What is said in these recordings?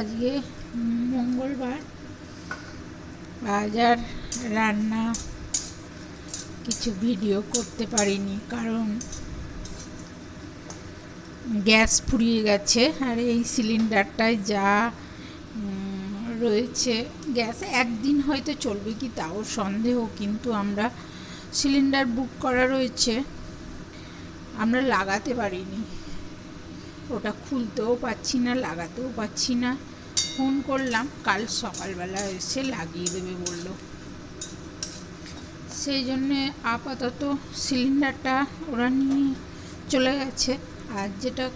আজকে মঙ্গলবার। বাজার, রান্না, কিছু ভিডিও করতে পারিনি, কারণ গ্যাস ফুরিয়ে গেছে আর এই সিলিন্ডারটায় যা রয়েছে, গ্যাস একদিন হয়তো চলবে কি তাও সন্দেহ, কিন্তু আমরা সিলিন্ডার বুক করা রয়েছে, আমরা লাগাতে পারিনি। ওটা খুলতেও পাচ্ছি না, লাগাতেও পাচ্ছি না। ফোন করলাম, কাল সকালবেলা এসে লাগিয়ে দেবে বলল। সেই জন্যে আপাতত সিলিন্ডারটা ওরা নিয়ে চলে গেছে। আর যেটা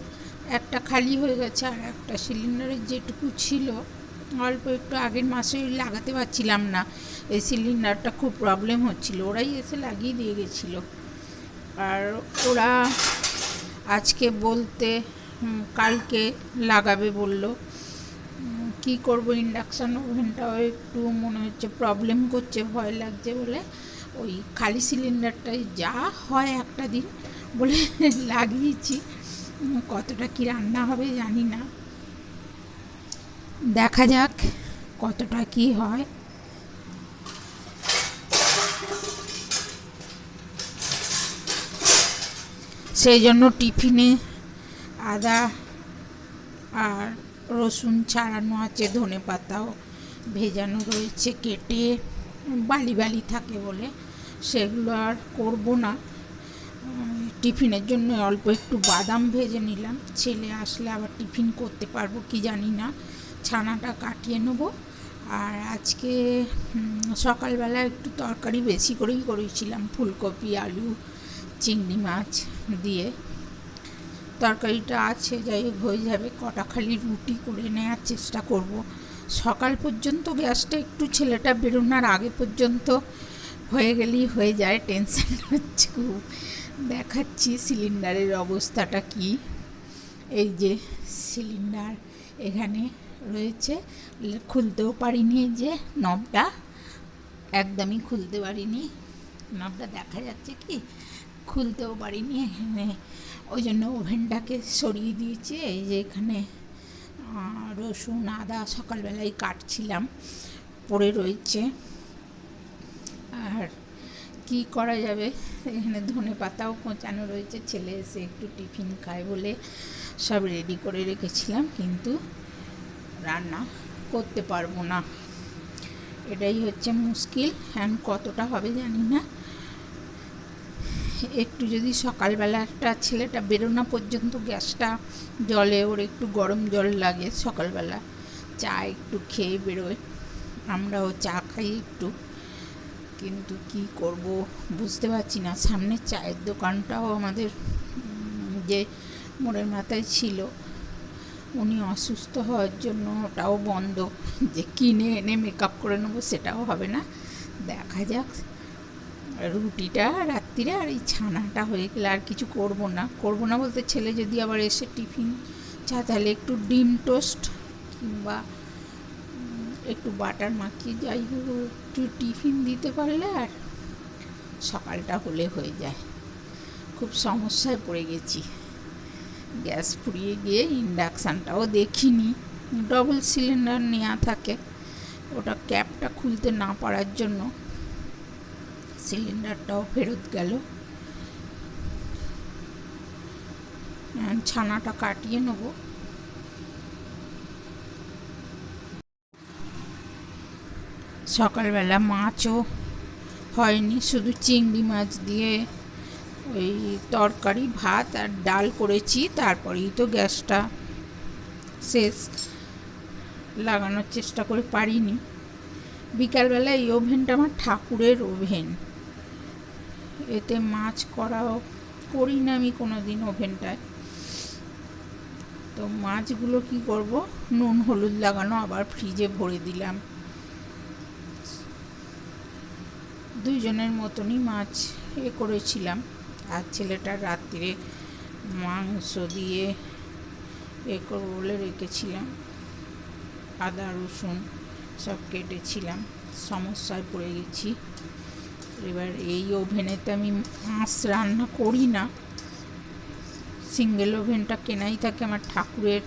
একটা খালি হয়ে গেছে, আর একটা সিলিন্ডারের যেটুকু ছিল, অল্প একটু আগের মাসে লাগাতে পারছিলাম না। এই সিলিন্ডারটা খুব প্রবলেম হচ্ছিল, ওরাই এসে লাগিয়ে দিয়ে গেছিল। আর ওরা আজকে বলতে কালকে লাগাবে বলল। কি করব ইন্ডাকশান ওভেনটাও একটু মনে হচ্ছে প্রবলেম করছে, ভয় লাগছে বলে। ওই খালি সিলিন্ডারটাই যা হয় একটা দিন বলে লাগিয়েছি। কতটা কি রান্না হবে জানি না। দেখা যাক কতটা কি হয়। সেই জন্য টিফিনে আদা আর রসুন ছাড়ানো আছে, ধনে পাতাও ভেজানো রয়েছে, কেটে বালি বালি থাকে বলে সেগুলো আর করব না। টিফিনের জন্য অল্প একটু বাদাম ভেজে নিলাম। ছেলে আসলে আবার টিফিন করতে পারব কি জানি না। ছানাটা কাটিয়ে নেব। আর আজকে সকালবেলা একটু তরকারি বেশি করেই করেছিলাম, ফুলকপি, আলু, চিংড়ি মাছ দিয়ে। তরকারিটা আছে, যাই হোক হয়ে যাবে। কটা খালি রুটি করে নেওয়ার চেষ্টা করব। সকাল পর্যন্ত গ্যাসটা একটু ছেলেটা বেরোনোর আগে পর্যন্ত হয়ে গেলেই হয়ে যায়, টেনশন হচ্ছে খুব। দেখাচ্ছি সিলিন্ডারের অবস্থাটা কি। এই যে সিলিন্ডার এখানে রয়েছে। খুলতেও পারিনি যে নবটা। একদমই খুলতে পারিনি। নবটা দেখা যাচ্ছে কি? খুলতেও পারিনি। এখানে ওই জন্য ওভেনটাকে সরিয়ে দিয়েছি, এই যে এখানে রসুন, আদা সকালবেলায় কাটছিলাম, পড়ে রয়েছে। আর কি করা যাবে? এখানে ধনে পাতাও কোঁচানো রয়েছে, ছেলে এসে একটু টিফিন খায় বলে সব রেডি করে রেখেছিলাম, কিন্তু রান্না করতে পারব না। এটাই হচ্ছে মুশকিল, এখন কতটা হবে জানি না। একটু যদি সকালবেলা একটা ছেলেটা বেরোনো পর্যন্ত গ্যাসটা জলে, ওর একটু গরম জল লাগে সকালবেলা, চা একটু খেয়ে বেরোয়, আমরাও চা খাই একটু। কিন্তু কি করব, বুঝতে পারছি না। সামনে চায়ের দোকানটাও আমাদের যে মোড়ের মাথায় ছিল, উনি অসুস্থ হওয়ার জন্য ওটাও বন্ধ। যে কিনে এনে মেকআপ করে নেব সেটাও হবে না। দেখা যাক। রুটিটা রাত্রিরে আর এই ছানাটা হয়ে গেলে আর কিছু করব না। করব না বলতে ছেলে যদি আবার এসে টিফিন চা তাহলে একটু ডিম টোস্ট কিংবা একটু বাটার মাখিয়ে যাই হোক, একটু টিফিন দিতে পারলে আর সকালটা হলে হয়ে যায়। খুব সমস্যায় পড়ে গেছি। গ্যাস ফুরিয়ে গিয়ে ইন্ডাকশানটাও দেখিনি। ডবল সিলিন্ডার নেওয়া থাকে। ওটা ক্যাপটা খুলতে না পারার জন্য সিলিন্ডারটাও ফেরত গেল। ছানাটা কাটিয়ে নেব। সকালবেলা মাছও হয়নি, শুধু চিংড়ি মাছ দিয়ে ওই তরকারি, ভাত আর ডাল করেছি, তারপরেই তো গ্যাসটা শেষ। লাগানোর চেষ্টা করে পারিনি। বিকালবেলা এই ওভেনটা আমার ঠাকুরের ওভেন। এতে মাছ করাও করি না আমি কোনো দিন ওভেনটায়। তো মাছগুলো কি করব? নুন, হলুদ লাগানো আবার ফ্রিজে ভরে দিলাম। দুইজনের মতনই মাছ এ করেছিলাম। আর ছেলেটা রাত্রিরে মাংস দিয়ে এ করব বলে রেখেছিলাম। আদা, রসুন সব কেটেছিলাম। সমস্যায় পড়ে গেছি। এবার এই ওভেনেতে আমি মাছ রান্না করি না। সিঙ্গেল ওভেনটা কেনাই থাকে আমার ঠাকুরের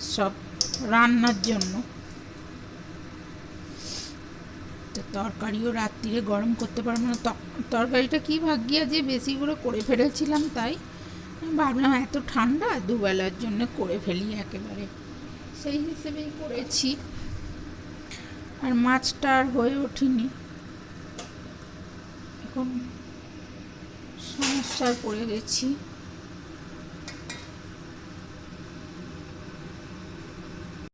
সব রান্নার জন্য। তো তরকারিও রাত্রিরে গরম করতে পারব না। তরকারিটা কি ভাগ্যিয়া যে বেশি করে করে ফেলেছিলাম তাই? ভাবলাম এত ঠান্ডা, দুবেলার জন্য করে ফেলি একেবারে। সেই হিসেবেই করেছি। আর মাছটা আর হয়ে ওঠেনি। এখন সমস্যায় পড়ে গেছি।